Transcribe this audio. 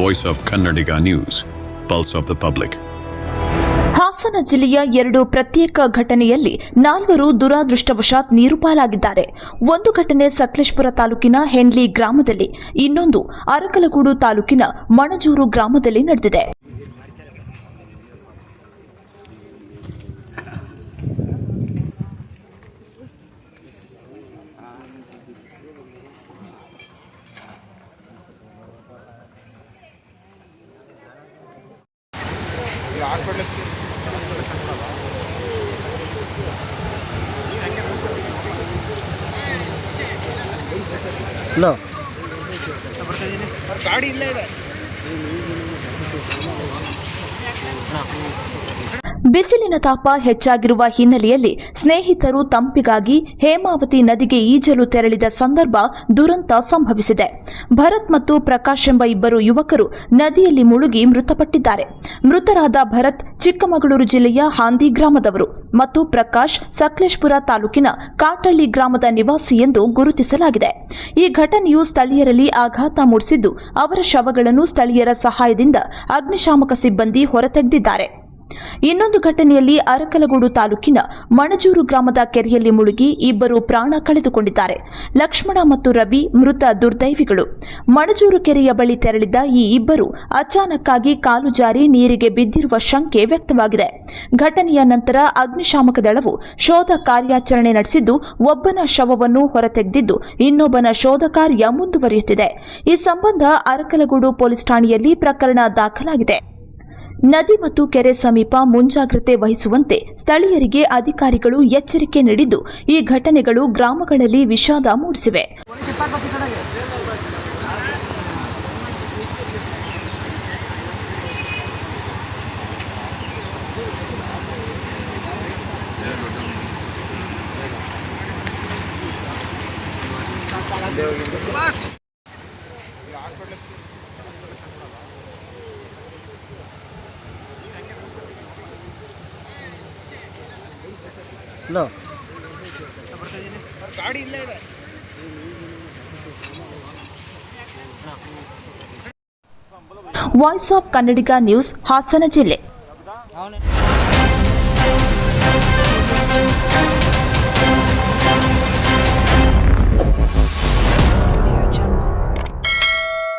voice of Kannadiga news pulse of the public Hassan ಜಿಲ್ಲೆಯ ಎರಡು ಪ್ರತ್ಯೇಕ ಘಟನೆಯಲ್ಲಿ ನಾಲ್ವರು ದುರಾದೃಷ್ಟವಶಾತ್ ನೀರುಪಾಲಾಗಿದ್ದಾರೆ. ಒಂದು ಘಟನೆ ಸಕಲೇಶ್ಪುರ ತಾಲೂಕಿನ ಹೆನ್ಲಿ ಗ್ರಾಮದಲ್ಲಿ, ಇನ್ನೊಂದು ಅರಕಲಗೂಡು ತಾಲೂಕಿನ ಮಣಜೂರು ಗ್ರಾಮದಲ್ಲಿ ನಡೆದಿದೆ. ಇಲ್ಲ ಹಾಸ್ಪಿಟ್ಲಿಗೆ ಹಲೋ ಗಾಡಿ ಇಲ್ಲೇ ಇದೆ ಬಿಸಿಲಿನ ತಾಪ ಹೆಚ್ಚಾಗಿರುವ ಹಿನ್ನೆಲೆಯಲ್ಲಿ ಸ್ನೇಹಿತರು ತಂಪಿಗಾಗಿ ಹೇಮಾವತಿ ನದಿಗೆ ಈಜಲು ತೆರಳಿದ ಸಂದರ್ಭ ದುರಂತ ಸಂಭವಿಸಿದೆ. ಭರತ್ ಮತ್ತು ಪ್ರಕಾಶ್ ಎಂಬ ಇಬ್ಬರು ಯುವಕರು ನದಿಯಲ್ಲಿ ಮುಳುಗಿ ಮೃತಪಟ್ಟಿದ್ದಾರೆ. ಮೃತರಾದ ಭರತ್ ಚಿಕ್ಕಮಗಳೂರು ಜಿಲ್ಲೆಯ ಹಾಂದಿ ಗ್ರಾಮದವರು ಮತ್ತು ಪ್ರಕಾಶ್ ಸಕಲೇಶ್ಪುರ ತಾಲೂಕಿನ ಕಾಟಳ್ಳಿ ಗ್ರಾಮದ ನಿವಾಸಿ ಎಂದು ಗುರುತಿಸಲಾಗಿದೆ. ಈ ಘಟನೆಯು ಸ್ಥಳೀಯರಲ್ಲಿ ಆಘಾತ ಮೂಡಿಸಿದ್ದು, ಅವರ ಶವಗಳನ್ನು ಸ್ಥಳೀಯರ ಸಹಾಯದಿಂದ ಅಗ್ನಿಶಾಮಕ ಸಿಬ್ಬಂದಿ ಹೊರತೆಗೆದಿದ್ದಾರೆ. ಇನ್ನೊಂದು ಘಟನೆಯಲ್ಲಿ ಅರಕಲಗೂಡು ತಾಲೂಕಿನ ಮಣಜೂರು ಗ್ರಾಮದ ಕೆರೆಯಲ್ಲಿ ಮುಳುಗಿ ಇಬ್ಬರು ಪ್ರಾಣ ಕಳೆದುಕೊಂಡಿದ್ದಾರೆ. ಲಕ್ಷ್ಮಣ ಮತ್ತು ರವಿ ಮೃತ ದುರ್ದೈವಿಗಳು. ಮಣಜೂರು ಕೆರೆಯ ಬಳಿ ತೆರಳಿದ್ದ ಈ ಇಬ್ಬರು ಅಚಾನಕ್ಕಾಗಿ ಕಾಲು ಜಾರಿ ನೀರಿಗೆ ಬಿದ್ದಿರುವ ಶಂಕೆ ವ್ಯಕ್ತವಾಗಿದೆ. ಘಟನೆಯ ನಂತರ ಅಗ್ನಿಶಾಮಕ ದಳವು ಶೋಧ ಕಾರ್ಯಾಚರಣೆ ನಡೆಸಿದ್ದು, ಒಬ್ಬನ ಶವವನ್ನು ಹೊರತೆಗೆದಿದ್ದು, ಇನ್ನೊಬ್ಬನ ಶೋಧ ಕಾರ್ಯ ಮುಂದುವರಿಯುತ್ತಿದೆ. ಈ ಸಂಬಂಧ ಅರಕಲಗೂಡು ಪೊಲೀಸ್ ಠಾಣೆಯಲ್ಲಿ ಪ್ರಕರಣ ದಾಖಲಾಗಿದೆ. ನದಿ ಮತ್ತು ಕೆರೆ ಸಮೀಪ ಮುಂಜಾಗ್ರತೆ ವಹಿಸುವಂತೆ ಸ್ಥಳೀಯರಿಗೆ ಅಧಿಕಾರಿಗಳು ಎಚ್ಚರಿಕೆ ನೀಡಿದ್ದು, ಈ ಘಟನೆಗಳು ಗ್ರಾಮಗಳಲ್ಲಿ ವಿಷಾದ ಮೂಡಿಸಿವೆ. Hello voice of Kannadiga news Hassan ಜಿಲ್ಲೆ ಅವನೇ